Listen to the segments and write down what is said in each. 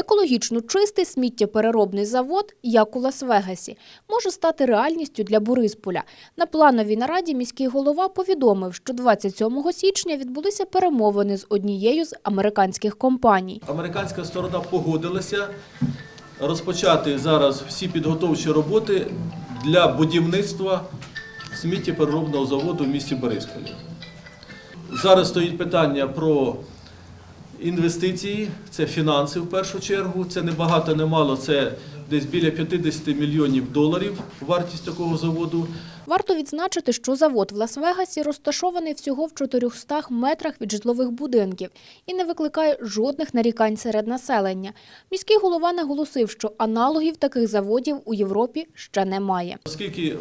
Екологічно чистий сміттєпереробний завод, як у Лас-Вегасі, може стати реальністю для Борисполя. На плановій нараді міський голова повідомив, що 27 січня відбулися перемовини з однією з американських компаній. Американська сторона погодилася розпочати зараз всі підготовчі роботи для будівництва сміттєпереробного заводу в місті Борисполі. Зараз стоїть питання про інвестиції, це фінанси в першу чергу. Це не багато, не мало, це десь біля 50 мільйонів доларів вартість такого заводу. Варто відзначити, що завод в Лас-Вегасі розташований всього в 400 метрах від житлових будинків і не викликає жодних нарікань серед населення. Міський голова наголосив, що аналогів таких заводів у Європі ще немає. Оскільки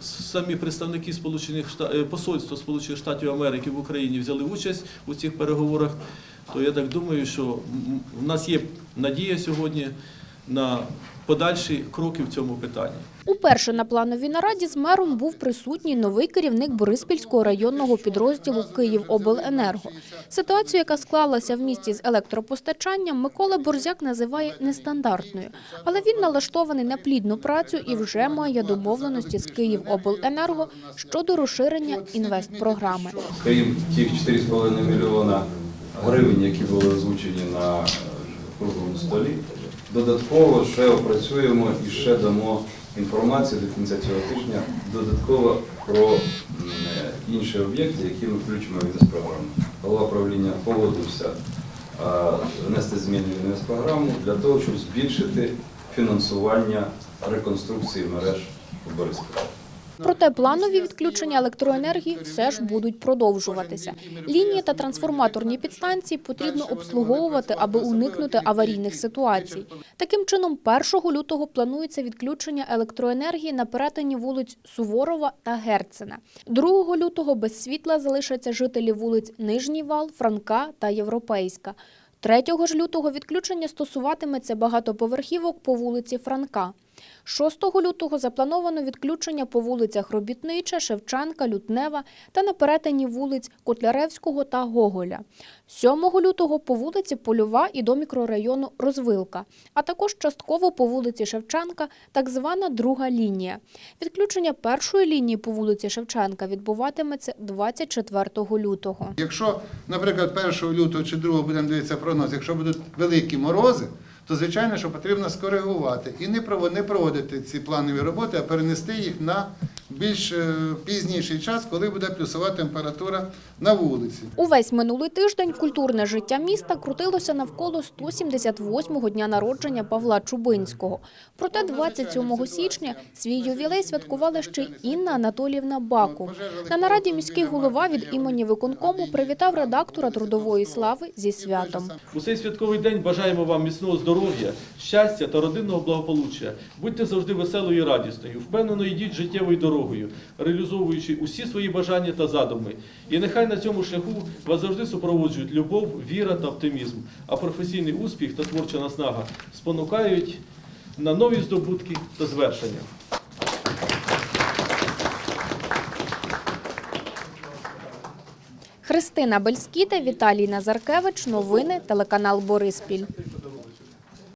самі представники Сполучених Шта- е, посольства Сполучених Штатів Америки в Україні взяли участь у цих переговорах, то я так думаю, що в нас є надія сьогодні на подальші кроки в цьому питанні. Уперше на плановій нараді з мером був присутній новий керівник Бориспільського районного підрозділу «Київобленерго». Ситуацію, яка склалася в місті з електропостачанням, Микола Борзяк називає нестандартною. Але він налаштований на плідну працю і вже має домовленості з «Київобленерго» щодо розширення інвестпрограми. Крім тих 4,5 мільйона гривень, які були озвучені на круглому столі, додатково ще опрацюємо і ще дамо інформацію до кінця цього тижня додатково про інші об'єкти, які ми включимо в інвестпрограму. Голова правління погодився внести зміни в інвестпрограму для того, щоб збільшити фінансування реконструкції мереж в Борисполі. Проте планові відключення електроенергії все ж будуть продовжуватися. Лінії та трансформаторні підстанції потрібно обслуговувати, аби уникнути аварійних ситуацій. Таким чином, 1 лютого планується відключення електроенергії на перетині вулиць Суворова та Герцена. 2 лютого без світла залишаться жителі вулиць Нижній Вал, Франка та Європейська. 3 ж лютого відключення стосуватиметься багатоповерхівок по вулиці Франка. 6 лютого заплановано відключення по вулицях Робітнича, Шевченка, Лютнева та на перетині вулиць Котляревського та Гоголя. 7 лютого по вулиці Польова і до мікрорайону Розвилка, а також частково по вулиці Шевченка, так звана друга лінія. Відключення першої лінії по вулиці Шевченка відбуватиметься 24 лютого. Якщо, наприклад, 1 лютого чи 2 будемо дивитися прогноз, якщо будуть великі морози, то звичайно, що потрібно скоригувати і не прово- проводити ці планові роботи, а перенести їх на більш е, пізніший час, коли буде плюсова температура на вулиці. Увесь минулий тиждень культурне життя міста крутилося навколо 178-го дня народження Павла Чубинського. Проте 27 січня свій ювілей святкувала ще й Інна Анатоліївна Баку. На нараді міський голова від імені виконкому привітав редактора трудової слави зі святом. У цей святковий день бажаємо вам міцного здоров'я, щастя та родинного благополуччя. Будьте завжди веселою і радісною, впевнено йдіть життєвою дорогою, реалізовуючи усі свої бажання та задуми. І нехай на цьому шляху вас завжди супроводжують любов, віра та оптимізм, а професійний успіх та творча наснага спонукають на нові здобутки та звершення. Христина Бельскіта, Віталій Назаркевич. Новини телеканал Бориспіль.